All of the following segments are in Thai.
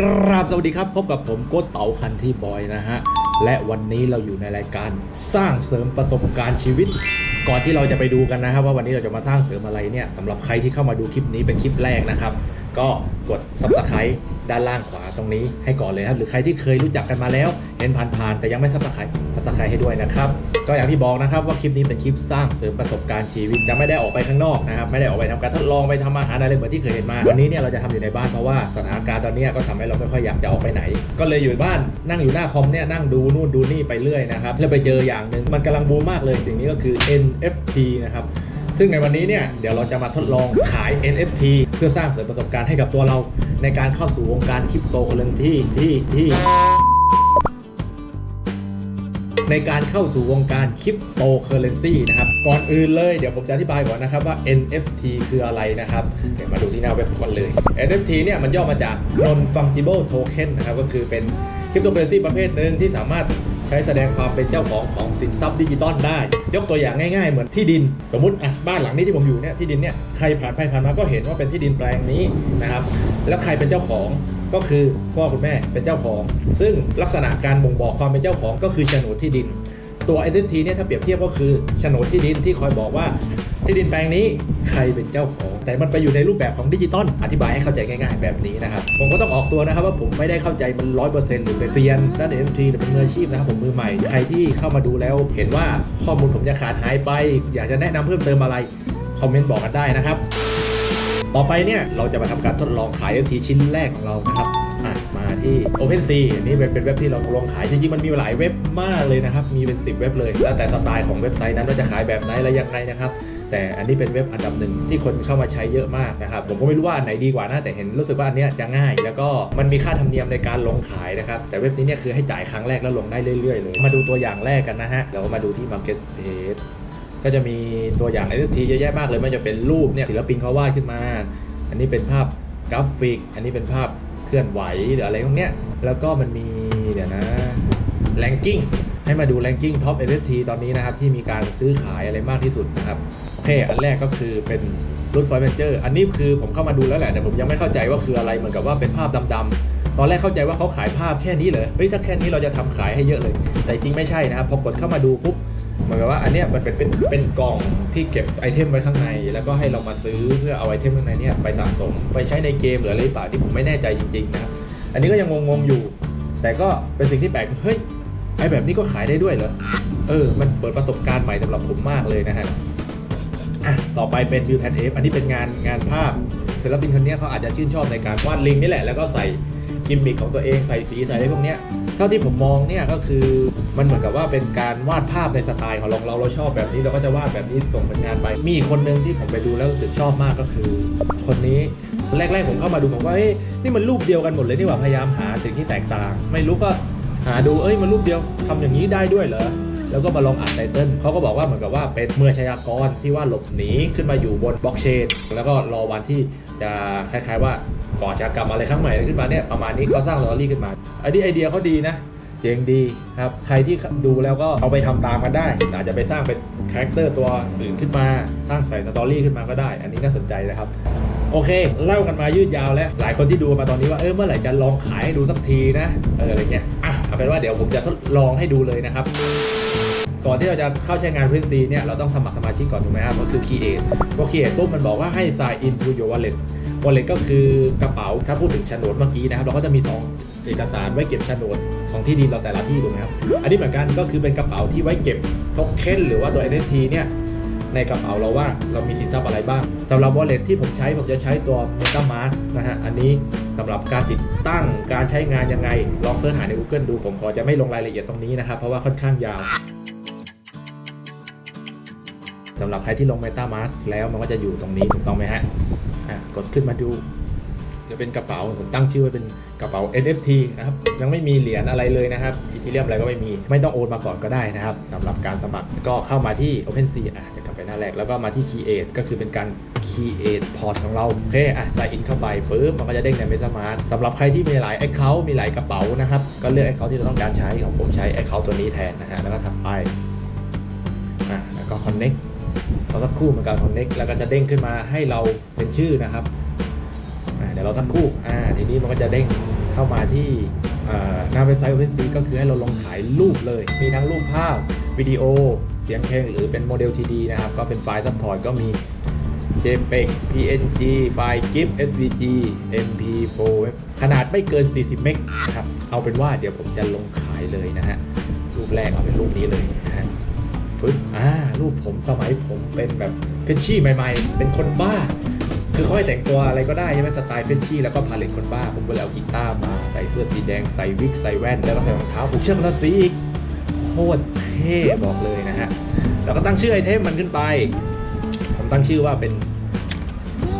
กราบสวัสดีครับ พบกับผมโกเต๋าคันที่บอยนะฮะ และวันนี้เราอยู่ในรายการสร้างเสริมประสบการณ์ชีวิต ก่อนที่เราจะไปดูกันนะครับ ว่าวันนี้เราจะมาสร้างเสริมอะไรเนี่ยสำหรับใครที่เข้ามาดูคลิปนี้เป็นคลิปแรกนะครับ ก็กด subscribe ด้านล่างขวาตรงนี้ให้ก่อนเลยครับ หรือใครที่เคยรู้จักกันมาแล้ว เห็นผ่านๆแต่ยังไม่ subscribe subscribe ให้ด้วยนะครับ ก็อย่างที่บอกนะครับว่าคลิปนี้เป็นคลิปสร้างเสริมประสบการณ์ชีวิตจะไม่ได้ออกไปข้างนอกนะครับไม่ได้ออกไปทำการทดลองไปทำอาหารอะไรเหมือนที่เคยเห็นมาวันนี้เนี่ยเราจะทำอยู่ในบ้านเพราะว่าสถานการณ์ตอนนี้ก็ทำให้เราไม่ค่อยอยากจะออกไปไหน ก็เลยอยู่บ้านนั่งอยู่หน้าคอมเนี่ยนั่งดูนู่นดูนี่ไปเรื่อยนะครับแล้วไปเจออย่างหนึ่งมันกำลังบูมมากเลยสิ่งนี้ก็คือ NFT นะครับซึ่งในวันนี้เนี่ยเดี๋ยวเราจะมาทดลองขาย NFT เพื่อสร้างเสริมประสบการณ์ให้กับตัวเรา ในการเข้าสู่วงการคริปโตเคอเรนซีที่ที่ ในการเข้าสู่วงการคริปโตเคอเรนซีนะครับ ก่อนอื่นเลยเดี๋ยวผมจะอธิบายก่อนนะครับว่า NFT คืออะไรนะครับ เดี๋ยวมาดูที่หน้าเว็บก่อนเลย NFT เนี่ยมันย่อมาจาก Non Fungible Token นะครับก็คือเป็นคริปโตเคอเรนซีประเภทหนึ่งที่สามารถใช้แสดงความเป็นเจ้าของของสินทรัพย์ดิจิตอลได้ ยกตัวอย่างง่ายๆ เหมือนที่ดิน สมมติอะบ้านหลังนี้ที่ผมอยู่เนี่ยที่ดินเนี่ยใครผ่านไปผ่านมาก็เห็นว่าเป็นที่ดินแปลงนี้นะครับแล้วใครเป็นเจ้าของ ก็คือพ่อคุณแม่เป็นเจ้าของ ซึ่งลักษณะการบ่งบอกความเป็นเจ้าของก็คือโฉนดที่ดิน ตัว identity เนี่ยถ้าเปรียบเทียบก็คือโฉนดที่ดินที่คอยบอกว่าที่ดินแปลงนี้ใครเป็นเจ้าของ แต่มันไปอยู่ในรูปแบบของดิจิตอลอธิบายให้เข้าใจง่ายๆแบบนี้นะครับ ผมก็ต้องออกตัวนะครับว่าผมไม่ได้เข้าใจมันร้อยเปอร์เซ็นต์หรือเป็นเซียนด้าน NFT หรือเป็นมืออาชีพนะครับผมมือใหม่ ใครที่เข้ามาดูแล้วเห็นว่าข้อมูลผมจะขาดหายไป อยากจะแนะนำเพิ่มเติมอะไรคอมเมนต์บอกกันได้นะครับ ต่อไปเนี่ยเราจะมาทำการทดลองขาย NFT ชิ้นแรกของเรานะครับอะมาที่ OpenSea นนี้เป็นเป็นเว็บที่เราลองขาย จริงๆ มันมีหลายเว็บมากเลยนะครับ มีเป็น 10 เว็บเลย แล้วแต่สไตล์ของเว็บไซต์นั้นว่าจะขายแบบไหนและยังไงนะครับ แต่อันนี้เป็นเว็บอันดับหนึ่งที่คนเข้ามาใช้เยอะมากนะครับ ผมก็ไม่รู้ว่าอันไหนดีกว่านะ แต่เห็นรู้สึกว่าอันนี้จะง่าย แล้วก็มันมีค่าธรรมเนียมในการลงขายนะครับ แต่เว็บนี้เนี่ยคือให้จ่ายครั้งแรกแล้วลงได้เรื่อยๆเลย มาดูตัวอย่างแรกกันนะฮะ เรามาดูที่ Marketplace ก็จะมีตัวอย่างไอทีเยอะแยะมากเลยไม่ว่าจะเป็นรูปเนี่ยศิลปินเขาวาดขึ้นมา อันนี้เป็นภาพกราฟิก อันนี้เป็นภาพเคลื่อนไหวหรืออะไรพวกเนี้ย แล้วก็มันมีเดี๋ยวนะแลงกิ้ง ให้มาดูแรงกิ้งท็อป NFT ตอนนี้นะครับที่มีการซื้อขายอะไรมากที่สุดนะครับโอเค อันแรกก็คือเป็นรุ่นฟอยเวนเจอร์อันนี้คือผมเข้ามาดูแล้วแหละแต่ผมยังไม่เข้าใจว่าคืออะไรเหมือนกับว่าเป็นภาพดำๆตอนแรกเข้าใจว่าเขาขายภาพแค่นี้เลยเฮ้ยถ้าแค่นี้เราจะทำขายให้เยอะเลย แต่จริงไม่ใช่นะครับพอกดเข้ามาดูปุ๊บเหมือนกับว่าอันเนี้ยมันเป็นเป็นเป็นกล่องที่เก็บไอเทมไว้ข้างใน แล้วก็ให้เรามาซื้อเพื่อเอาไอเทมข้างในเนี้ยไปสะสมไปใช้ในเกมหรืออะไรเปล่าที่ผมไม่แน่ใจจริงๆนะครับอันนี้ก็ยังงงๆอยู่ แต่ก็เป็นสิ่งที่แปลกเฮ้ย ไอแบบนี้ก็ขายได้ด้วยเหรอ เออ มันเปิดประสบการณ์ใหม่สำหรับผมมากเลยนะฮะอะต่อไปเป็นวิวแทนเอฟอันนี้เป็นงานงานภาพศิลปินคนนี้เขาอาจจะชื่นชอบในการวาดลิงนี่แหละ แล้วก็ใส่กิมมิคของตัวเองใส่สีใส่อะไรพวกเนี้ยเท่าที่ผมมองเนี่ยก็คือมันเหมือนกับว่าเป็นการวาดภาพในสไตล์ของเราเราเราชอบแบบนี้เราก็จะวาดแบบนี้ส่งผลงานไป มีอีกคนหนึ่งที่ผมไปดูแล้วรู้สึกชอบมากก็คือ คนนี้แรกๆผมเข้ามาดูผมว่าเอ้ยนี่มันรูปเดียวกันหมดเลยนี่หว่าพยายามหาสิ่งที่แตกต่าง ไม่รู้ก็ หาดูเอ้ยมันรูปเดียวทำอย่างนี้ได้ด้วยเหรอแล้วก็มาลองอ่านไตเติ้ลเขาก็บอกว่าเหมือนกับว่าเป็นเมื่อชายากรที่ว่าหลบหนีขึ้นมาอยู่บนบล็อกเชนแล้วก็รอวันที่จะคล้ายๆว่าก่ออาชากรรมอะไรครั้งใหม่ขึ้นมาเนี่ยประมาณนี้เขาสร้างสตอรี่ขึ้นมาไอันนี้ไอเดียเขาดีนะเจ๋งดีครับ ใครที่ดูแล้วก็เอาไปทำตามกันได้ อาจจะไปสร้างเป็นคาแรคเตอร์ตัวอื่นขึ้นมา สร้างใส่สตอรี่ขึ้นมาก็ได้ อันนี้น่าสนใจนะครับ โอเค เล่ากันมายืดยาวแล้ว หลายคนที่ดูมาตอนนี้ว่า เออเมื่อไหร่จะลองขายให้ดูสักทีนะ เอออะไรเงี้ย อะ เอาเป็นว่าเดี๋ยวผมจะทดลองให้ดูเลยนะครับ ก่อนที่เราจะเข้าใช้งาน p ิ n ซีเนี่ยเราต้องสมัครสมาชิกก่อนถูกไหมครับก็คือ Create พอ Create ปุ๊บมันบอกว่าให้ sign in to your wallet wallet ก็คือกระเป๋าถ้าพูดถึงโฉนดเมื่อกี้นะครับ เราก็จะมี 2 เอกสารไว้เก็บโฉนดของที่ดินเราแต่ละที่ถูกไหมครับ อันนี้เหมือนกันก็คือเป็นกระเป๋าที่ไว้เก็บโทเค็นหรือว่าตัว NFT เนี่ย ในกระเป๋าเราว่าเรามีสินทรัพย์อะไรบ้างสำหรับ wallet ที่ผมใช้ผมจะใช้ตัว MetaMask นะฮะอันนี้สำหรับการติดตั้งการใช้งานยังไง ลองเสิร์ชหาใน Google ดูผมขอจะไม่ลงรายละเอียดตรงนี้นะครับ เพราะว่าค่อนข้างยาวสำหรับใครที่ลง MetaMask แล้วมันก็จะอยู่ตรงนี้ถูกต้องไหมฮะอะกดขึ้นมาดูจะเป็นกระเป๋าผมตั้งชื่อไว้เป็นกระเป๋า NFT นะครับยังไม่มีเหรียญอะไรเลยนะครับ ทีเรียมอะไรก็ไม่มี ไม่ต้องโอนมาก่อนก็ได้นะครับสำหรับการสมัครก็เข้ามาที่ OpenSea อะเดี๋ยวกลับไปหน้าแรกแล้วก็มาที่ Create ก็คือเป็นการ Create Port ของเราโอเคอะ sign in เข้าไปปุ๊บมันก็จะเด้งใน MetaMask สำหรับใครที่มีหลาย Account มีหลายกระเป๋านะครับก็เลือก Account ที่เราต้องการใช้ของผมใช้ Account ตัวนี้แทนนะฮะแล้วก็ทำไปอะแล้วก็ connect เราสักครู่มันการ connect แล้วก็จะเด้งขึ้นมาให้เราเซ็นชื่อนะครับอ่าเดี๋ยวเราสักครู่อ่าทีนี้มันก็จะเด้งเข้ามาที่ หน้าเว็บไซต์ OpenSea ก็คือให้เราลงขายรูปเลย มีทั้งรูปภาพวิดีโอ เสียงเพลงหรือเป็นโมเดล TD นะครับ ก็เป็นไฟล์ซัพพอร์ตก็มี JPEG PNG ไฟล์ GIF SVG MP4 ขนาดไม่เกิน 40 เมกนะครับ เอาเป็นว่าเดี๋ยวผมจะลงขายเลยนะฮะ รูปแรกเอาเป็นรูปนี้เลยนะฮะฟึบอ่า รูปผมสมัยผมเป็นแบบเฟชชี่ใหม่ ๆ เป็นคนบ้า คือเขาให้แต่งตัวอะไรก็ได้ใช่ไหมสไตล์เฟชชี่แล้วก็พาเลตคนบ้า ผมก็เลยเอากีตาร์มาใส่เสื้อสีแดงใส่วิกใส่แว่น แล้วก็ใส่รองเท้าผูกเชือกราศีอีกโคตรเท่บอกเลยนะฮะแล้วก็ตั้งชื่อไอเทมมันขึ้นไป ผมตั้งชื่อว่าเป็น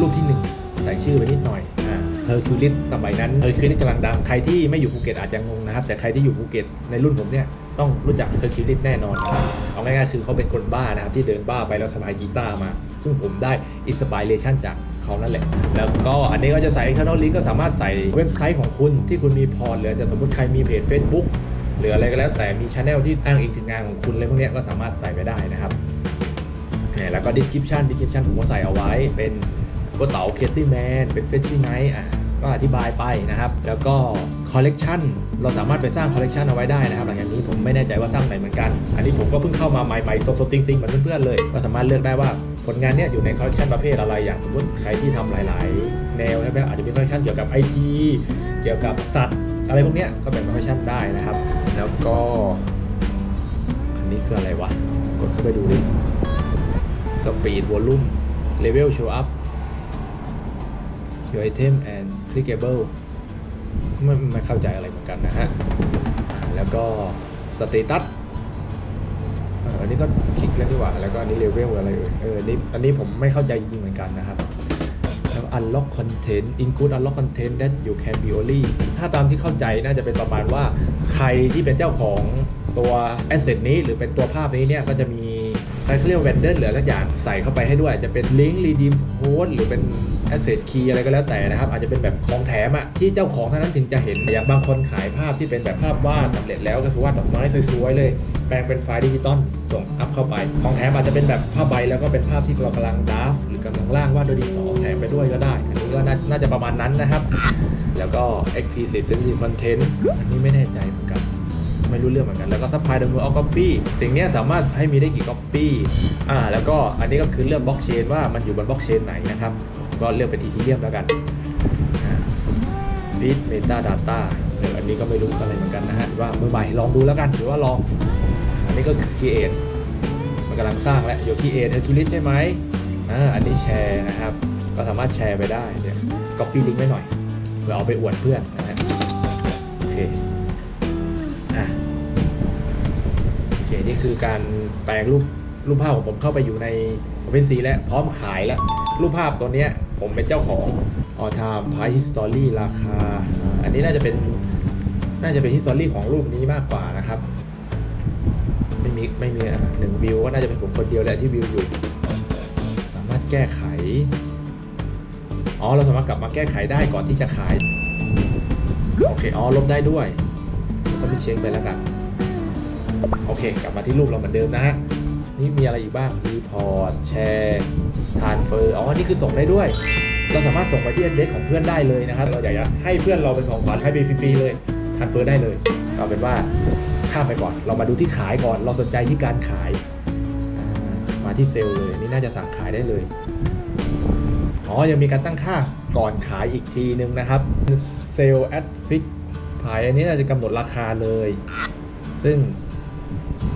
รูปที่หนึ่งใส่ชื่อไปนิดหน่อยอ่าเฮอร์คิวลิสสมัยนั้นเฮอร์คิวลิสกำลังดังใครที่ไม่อยู่ภูเก็ตอาจจะงงนะครับ แต่ใครที่อยู่ภูเก็ตในรุ่นผมเนี่ยต้องรู้จักเฮอร์คิวลิสแน่นอนนะครับเอาง่ายๆคือเขาเป็นคนบ้านะครับที่เดินบ้าไปแล้วสะพายกีตาร์มา ซึ่งผมได้อินสปิเรชันจาก เขานั่นแหละ แล้วก็อันนี้ก็จะใส่ external link ก็สามารถใส่เว็บไซต์ของคุณที่คุณมีพอร์ตหรือจะสมมติใครมีเพจ Facebook หรืออะไรก็แล้วแต่มีช anel ที่อ้างอิงถึงงานของคุณอะไรพวกนี้ก็สามารถใส่ไปได้นะครับเนี่ยแล้วก็ description description ผมก็ใส่เอาไว้เป็นกระเต๋าเคสซี่แมนเป็นเฟชชี่ไนท์อะก็อธิบายไปนะครับ แล้วก็ collection เราสามารถไปสร้าง collection เอาไว้ได้นะครับหลังจากนี้ผมไม่แน่ใจว่าสร้างไหนเหมือนกัน อันนี้ผมก็เพิ่งเข้ามาใหม่ๆสดๆจริงๆเหมือนเพื่อนๆเลย ก็สามารถเลือกได้ว่าผลงานเนี้ยอยู่ใน collection ประเภทอะไรอย่างสมมติใครที่ทำหลายๆ แนวใช่ไหมอาจจะมี collection เกี่ยวกับ IT เกี่ยวกับสัตว์อะไรพวกเนี้ยก็เป็น collection ได้นะครับ แล้วก็อันนี้คืออะไรวะกดเข้าไปดูดิ speed volume level show up your item and clickable ไม่ไม่เข้าใจอะไรเหมือนกันนะฮะแล้วก็ status อ่าอันนี้ก็คลิกแล้วดีกว่า แล้วก็อันนี้ level อะไรเอ่ยเอออันนี้อันนี้ผมไม่เข้าใจจริงๆเหมือนกันนะครับแล้ว unlock content include unlock content that you can be only ถ้าตามที่เข้าใจน่าจะเป็นประมาณว่า ใครที่เป็นเจ้าของตัว asset นี้หรือเป็นตัวภาพนี้เนี่ยก็จะมี ใครเขาเรียกว่า vendor หรือสักอย่างใส่เข้าไปให้ด้วยจะเป็น link redeem code หรือเป็น asset key อะไรก็แล้วแต่นะครับ อาจจะเป็นแบบของแถมอะที่เจ้าของเท่านั้นถึงจะเห็นอย่างบางคนขายภาพที่เป็นแบบภาพวาดสำเร็จแล้วก็คือวาดดอกไม้สวยๆเลย แปลงเป็นไฟล์ดิจิตอลส่งอัพเข้าไป ของแถมอาจจะเป็นแบบภาพใบแล้วก็เป็นภาพที่เรากำลังดราฟหรือกำลังร่างวาดโดยดินสอแถมไปด้วยก็ได้ อันนี้ก็น่าจะประมาณนั้นนะครับ แล้วก็ XP Sensitive Content อันนี้ไม่แน่ใจเหมือนกัน ไม่รู้เรื่องเหมือนกัน แล้วก็ Supply the More of Copy สิ่งนี้สามารถให้มีได้กี่ Copy อ่าแล้วก็อันนี้ก็คือเรื่องบล็อกเชนว่ามันอยู่บนบล็อกเชนไหนนะครับ ก็เลือกเป็น Ethereum แล้วกัน Feed Meta Data เอออันนี้ก็ไม่รู้อะไรเหมือนกันนะฮะว่ามือใหม่ลองดูแล้วกันหรือว่าลอง อันนี้ก็คือ Create มันกำลังสร้างแล้วอยู่ Create เธอคิลิสใช่ไหมอ่าอันนี้แชร์นะครับ ก็สามารถแชร์ไปได้เดี๋ยว copy link ไว้หน่อยเพื่อเอาไปอวดเพื่อนนะฮะโอเค คนี่คือการแปลงรูปรูปภาพของผมเข้าไปอยู่ใน OpenSea แล้วพร้อมขายแล้ว รูปภาพตัวเนี้ยผมเป็นเจ้าของ All Time Price History ราคา อันนี้น่าจะเป็นน่าจะเป็น history ของรูปนี้มากกว่านะครับ ไม่มีไม่มีหนึ่งวิวก็น่าจะเป็นผมคนเดียวแหละที่วิวอยู่ สามารถแก้ไข อ๋อเราสามารถกลับมาแก้ไขได้ก่อนที่จะขาย โอเค อ๋อลบได้ด้วยก็ไม่เช็คไปแล้วกัน โอเค กลับมาที่รูปเราเหมือนเดิมนะฮะนี่มีอะไรอีกบ้างรีพอร์ตแชร์ทานเฟอร์อ๋อ นี่คือส่งได้ด้วย เราสามารถส่งไปที่ address ของเพื่อนได้เลยนะครับ เราอยากจะให้เพื่อนเราเป็นของขวัญให้ไปฟรีๆเลยทานเฟอร์ได้เลยเอาเป็นว่าข้ามไปก่อน เรามาดูที่ขายก่อน เราสนใจที่การขาย มาที่เซลล์เลย นี่น่าจะสั่งขายได้เลย อ๋อ ยังมีการตั้งค่าก่อนขายอีกทีนึงนะครับ Sale at Fix ขายอันนี้น่าจะกำหนดราคาเลย ซึ่ง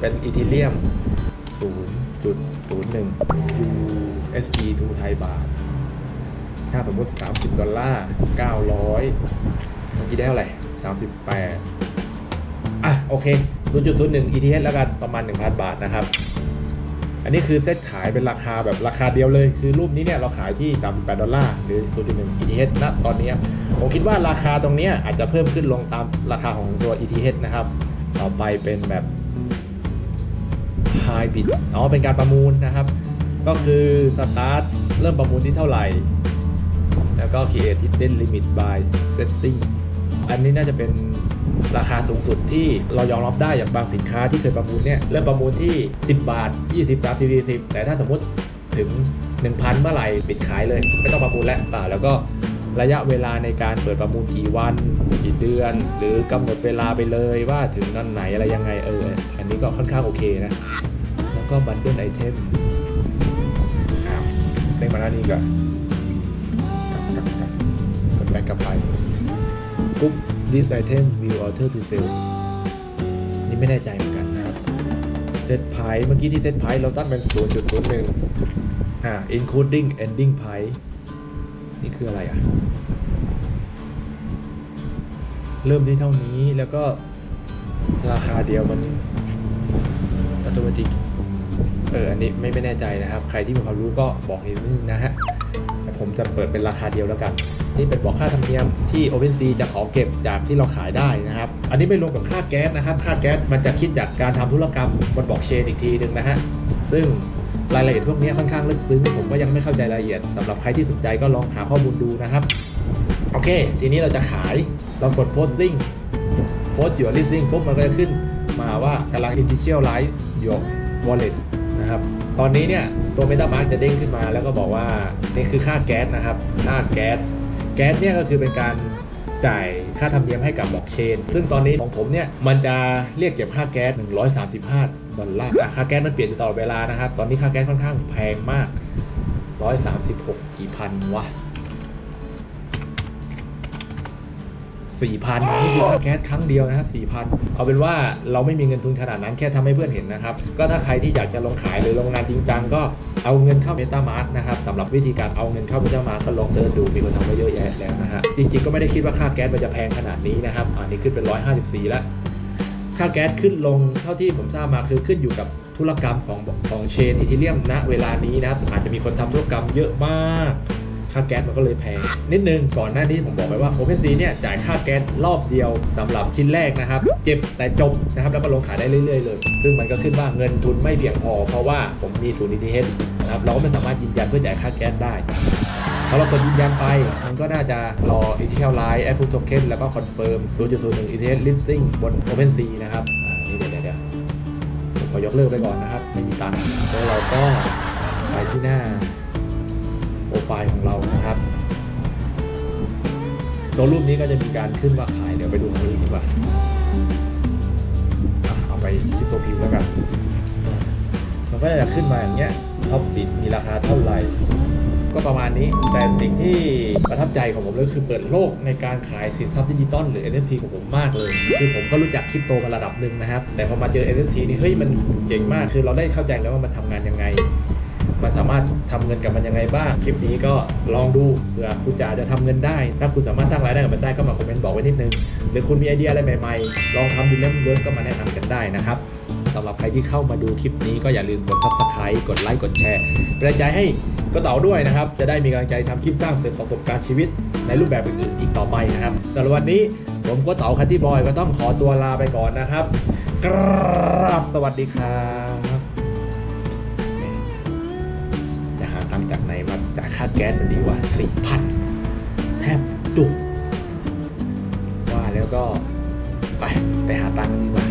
เป็นอีทีเรียม 0.01 USD to ไทยบาท ถ้าสมมติ 30 ดอลลาร์ 900เมื่อกี้ได้เท่าไหร่ 38 อะ โอเค 0.01 ETH แล้วกันประมาณ 1,000 บาทนะครับ อันนี้คือเซตขายเป็นราคาแบบราคาเดียวเลย คือรูปนี้เนี่ยเราขายที่ 38 ดอลลาร์หรือ 0.1 ETH ณตอนนี้ผมคิดว่าราคาตรงนี้อาจจะเพิ่มขึ้นลงตามราคาของตัว ETH นะครับ ต่อไปเป็นแบบ High Bid อ๋อเป็นการประมูลนะครับ ก็คือสตาร์ทเริ่มประมูลที่เท่าไหร่ แล้วก็ Create Hidden Limit by Setting อันนี้น่าจะเป็นราคาสูงสุดที่เรายอมรับได้อย่างบางสินค้าที่เคยประมูลเนี่ยเริ่มประมูลที่ 10 บาท 20 30 40แต่ถ้าสมมติถึง 1,000 เมื่อไหร่ปิดขายเลย ไม่ต้องประมูลแล้วอ่าแล้วก็ระยะเวลาในการเปิดประมูลกี่วันกี่เดือน หรือกำหนดเวลาไปเลยว่าถึงนั่นไหนอะไรยังไงเออ อันนี้ก็ค่อนข้างโอเคนะ ก็บันเดิลไอเทมอ้าวเด้งมาหน้านี้ก่อนกลับกลับกลับกดแบ็กกลับไปปุ๊บ this item will alter to sell นี่ไม่แน่ใจเหมือนกันนะครับ เซตไพเมื่อกี้ที่เซตไพเราตั้งเป็น0.01อ่า including ending price นี่คืออะไรอะ เริ่มที่เท่านี้แล้วก็ราคาเดียวมันอัตโนมัติ เอออันนี้ไม่ไม่แน่ใจนะครับ ใครที่มีความรู้ก็บอกนิดนึงนะฮะแต่ผมจะเปิดเป็นราคาเดียวแล้วกัน นี่เป็นบอกค่าธรรมเนียมที่ OpenSea จะขอเก็บจากที่เราขายได้นะครับ อันนี้ไม่รวมกับค่าแก๊สนะครับ ค่าแก๊สมันจะคิดจากการทำธุรกรรมบนบอกเชนอีกทีหนึ่งนะฮะซึ่งรายละเอียดพวกนี้ค่อนข้างลึกซึ้งผมก็ยังไม่เข้าใจรายละเอียดสำหรับใครที่สนใจก็ลองหาข้อมูลดูนะครับโอเค ทีนี้เราจะขายเรากด posting post your listing ปุ๊บมันก็จะขึ้นมาว่ากำลัง initialize your wallet นะครับ ตอนนี้เนี่ยตัว MetaMask จะเด้งขึ้นมาแล้วก็บอกว่านี่คือค่าแก๊สนะครับ ค่าแก๊ส แก๊สเนี่ยก็คือเป็นการจ่ายค่าธรรมเนียมให้กับบล็อกเชน ซึ่งตอนนี้ของผมเนี่ยมันจะเรียกเก็บค่าแก๊ส 135 ดอลลาร์ ค่าแก๊สมันเปลี่ยนตลอดเวลานะครับ ตอนนี้ค่าแก๊สค่อนข้างแพงมาก 136 กี่พันวะ สี่พันนี่คือค่าแก๊สครั้งเดียวนะครับสี่พันเอาเป็นว่าเราไม่มีเงินทุนขนาดนั้นแค่ทำให้เพื่อนเห็นนะครับ ก็ถ้าใครที่อยากจะลงขายหรือลงงานจริงจังก็เอาเงินเข้า MetaMask นะครับสำหรับวิธีการเอาเงินเข้า MetaMask ก็ลองเสิร์ชดูมีคนทำมาเยอะแยะแล้วนะฮะจริงๆก็ไม่ได้คิดว่าค่าแก๊สมันจะแพงขนาดนี้นะครับอันนี้ขึ้นเป็น 154 แล้ว ค่าแก๊สขึ้นลงเท่าที่ผมทราบมาคือขึ้นอยู่กับธุรกรรมของของเชนอีทีเรียมณเวลานี้นะครับอาจจะมีคนทำธุรกรรมเยอะมาก ค่าแก๊สมันก็เลยแพง นิดนึงก่อนหน้านี้ผมบอกไปว่า OpenSea เนี่ยจ่ายค่าแก๊สรอบเดียวสำหรับชิ้นแรกนะครับ เจ็บแต่จบนะครับ แล้วก็ลงขายได้เรื่อยๆเลย ซึ่งมันก็ขึ้นว่าเงินทุนไม่เพียงพอ เพราะว่าผมมีศูนย์ ETH นะครับเราก็ไม่สามารถยืนยันเพื่อจ่ายค่าแก๊สได้พอเรากดยืนยันไป มันก็น่าจะรอ Ethical Line Apple Token แล้วก็ Confirm 0.01 ETH Listing บน OpenSea นะครับอ่านี่เดี๋ยวเดี๋ยวผมขอยกเลิกไปก่อนนะครับไม่มีตังค์แล้วเราก็ไปที่หน้า ไฟล์ของเรานะครับตัวรูปนี้ก็จะมีการขึ้นว่าขายเดี๋ยวไปดูตรงนี้ดีกว่าอะเอาไปที่ตัวพิมพ์แล้วกันมันก็จะขึ้นมาอย่างเงี้ยท็อปติดมีราคาเท่าไหร่ก็ประมาณนี้ แต่สิ่งที่ประทับใจของผมเลยคือเปิดโลกในการขายสินทรัพย์ดิจิตอลหรือ NFT ของผมมากเลย คือผมก็รู้จักคริปโตมาระดับหนึ่งนะครับ แต่พอมาเจอ NFT นี่เฮ้ยมันเจ๋งมาก คือเราได้เข้าใจแล้วว่ามันทำงานยังไง มันสามารถทำเงินกับมันยังไงบ้าง คลิปนี้ก็ลองดูเผื่อคุณจะจะทำเงินได้ ถ้าคุณสามารถสร้างรายได้กับมันได้ก็มาคอมเมนต์บอกไว้นิดนึง หรือคุณมีไอเดียอะไรใหม่ๆ ลองทำดูเล่มเวิร์กก็มาแนะนำกันได้นะครับสำหรับใครที่เข้ามาดูคลิปนี้ก็อย่าลืมกด subscribe กดไลค์กดแชร์เป็นกำลังใจให้ก็เต๋าด้วยนะครับ จะได้มีกำลังใจทำคลิปสร้างเสริมประสบการณ์ชีวิตในรูปแบบอื่นๆอีกต่อไปนะครับสำหรับวันนี้ผมก็เต๋าคันที่บอยก็ต้องขอตัวลาไปก่อนนะครับ กราบสวัสดีครับ จากไหนมาจ่ายค่าแก๊สมันดีกว่าสี่พันแทบจุกว่าแล้วก็ไปไปหาตังค์ดีกว่า